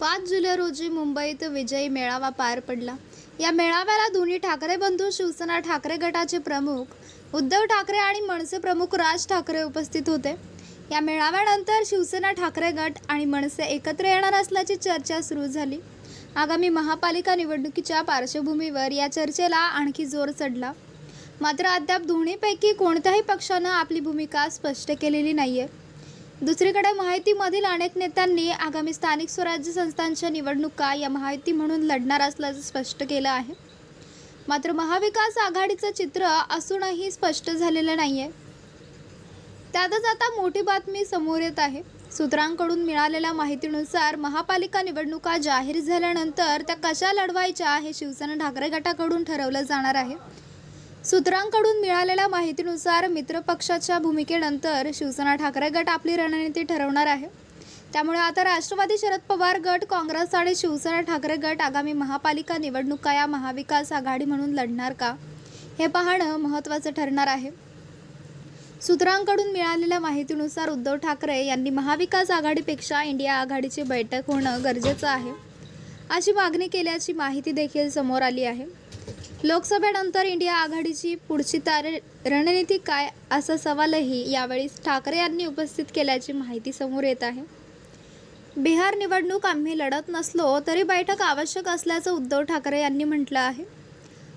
पाच जुलै रोजी मुंबईत विजयी मेळावा पार पडला. या मेळाव्याला दोन्ही ठाकरे बंधू शिवसेना ठाकरे गटाचे प्रमुख उद्धव ठाकरे आणि मनसे प्रमुख राज ठाकरे उपस्थित होते. या मेळाव्यानंतर शिवसेना ठाकरे गट आणि मनसे एकत्र येणार असल्याची चर्चा सुरू झाली. आगामी महापालिका निवडणुकीच्या पार्श्वभूमीवर या चर्चेला आणखी जोर चढला. मात्र अद्याप दोन्हीपैकी कोणत्याही पक्षानं आपली भूमिका स्पष्ट केलेली नाही आहे दुसरीकडे माहितीमधील अनेक नेत्यांनी आगामी स्थानिक स्वराज्य संस्थांच्या निवडणुका या माहिती म्हणून लढणार असल्याचं स्पष्ट केलं आहे. मात्र महाविकास आघाडीचं चित्र असूनही स्पष्ट झालेलं नाही आहे त्यातच आता मोठी बातमी समोर येत आहे. सूत्रांकडून मिळालेल्या माहितीनुसार महापालिका निवडणुका जाहीर झाल्यानंतर त्या कशा लढवायच्या हे शिवसेना ठाकरे गटाकडून ठरवलं जाणार आहे. सूत्रांकडून मिळालेल्या माहितीनुसार मित्रपक्षाच्या भूमिकेनंतर शिवसेना ठाकरे गट आपली रणनीती ठरवणार आहे. त्यामुळे आता राष्ट्रवादी शरद पवार गट काँग्रेस आणि शिवसेना ठाकरे गट आगामी महापालिका निवडणुका या महाविकास आघाडी म्हणून लढणार का? हे पाहणं महत्त्वाचं ठरणार आहे. सूत्रांकडून मिळालेल्या माहितीनुसार उद्धव ठाकरे यांनी महाविकास आघाडीपेक्षा इंडिया आघाडीची बैठक होणं गरजेचं आहे. अशी मागणी केल्याची माहिती देखील समोर आली आहे. लोकसभेनंतर इंडिया आघाडीची पुढची तारे रणनीती काय असा सवालही यावेळी ठाकरे यांनी उपस्थित केल्याची माहिती समोर येत आहे. बिहार निवडणूक आम्ही लढत नसलो तरी बैठक आवश्यक असल्याचं उद्धव ठाकरे यांनी म्हटलं आहे.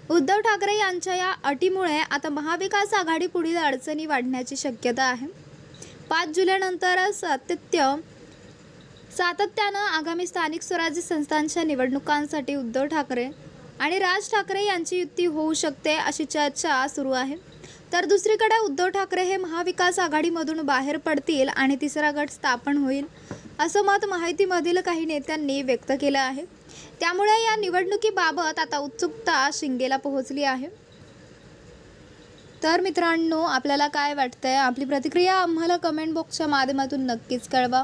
उद्धव ठाकरे यांच्या या अटीमुळे आता महाविकास आघाडी पुढील अडचणी वाढण्याची शक्यता आहे. पाच जुलैनंतर सातत्य सातत्यानं आगामी स्थानिक स्वराज्य संस्थांच्या निवडणुकांसाठी उद्धव ठाकरे आणि राज ठाकरे यांची युती होऊ शकते अशी चर्चा सुरू आहे. तर दुसरीकडे उद्धव ठाकरे हे महाविकास आघाडीमधून बाहेर पडतील आणि तिसरा गट स्थापन होईल असं मत माहितीमधील काही नेत्यांनी व्यक्त केलं आहे. त्यामुळे या निवडणुकीबाबत आता उत्सुकता शिंगेला पोहोचली आहे. तर मित्रांनो आपल्याला काय वाटतंय? आपली प्रतिक्रिया आम्हाला कमेंट बॉक्सच्या माध्यमातून नक्कीच कळवा.